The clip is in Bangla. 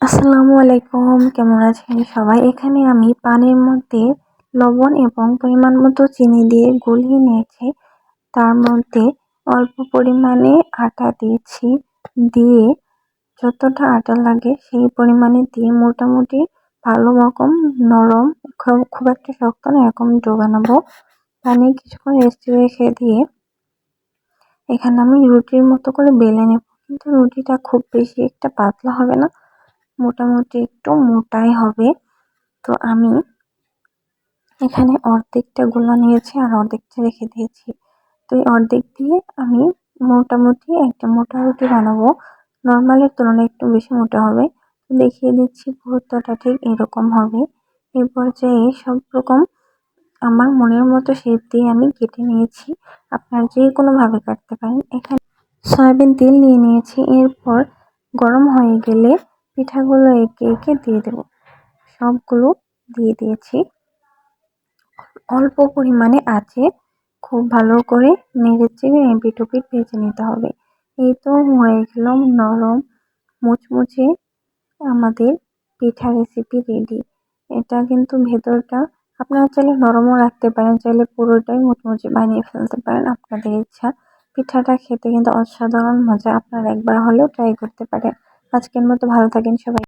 আসসালামু আলাইকুম, কেমন আছেন সবাই? এখানে আমি পানির মধ্যে লবণ এবং পরিমাণ মতো চিনি দিয়ে গলিয়ে নিয়েছি। তার মধ্যে অল্প পরিমাণে আটা দিয়েছি। দিয়ে যতটা আটা লাগে সেই পরিমাণে দিয়ে মোটামুটি ভালো রকম নরম, খুব একটা শক্ত না, এরকম ডো পানি কিছুক্ষণ রেস্টে রেখে দিয়ে এখানে আমি রুটির মতো করে বেলে নেব। কিন্তু রুটিটা খুব বেশি একটা পাতলা হবে না। মোটামুটি একটু মোটাই হবে। তো আমি এখানে অর্ধেকটা গোলা নিয়েছি আর অর্ধেকটা রেখে দিয়েছি। তো এই অর্ধেক দিয়ে আমি মোটামুটি একটা মোটা রুটি বানাবো। নর্মালের তুলনায় একটু বেশি মোটা হবে। দেখিয়ে দিচ্ছি পুরোটাটা ঠিক এরকম হবে। এই পর্যায়ে সব রকম আমার মনের মতো শেপ দিয়ে আমি কেটে নিয়েছি। আপনার যে কোনোভাবে কাটতে পারেন। এখানে সয়াবিন তেল নিয়ে নিয়েছি। এরপর গরম হয়ে গেলে পিঠাগুলো একে একে দিয়ে দেব। সবগুলো দিয়ে দিয়েছি। অল্প পরিমাণে আছে। খুব ভালো করে নেড়ে চেড়ে এপিট ওপিট ভেজে নিতে হবে। এই তো হয়ে গেল নরম, মুচমুচে আমাদের পিঠা রেসিপি রেডি এটা কিন্তু ভেতরটা আপনারা চাইলে নরমও রাখতে পারেন, চাইলে পুরোটাই মুচমুচে বানিয়ে ফেলতে পারেন। আপনাদের ইচ্ছা। পিঠাটা খেতে কিন্তু অসাধারণ মজা। আপনারা একবার হলেও ট্রাই করতে পারেন। আজকের মতো ভালো থাকেন সবাই।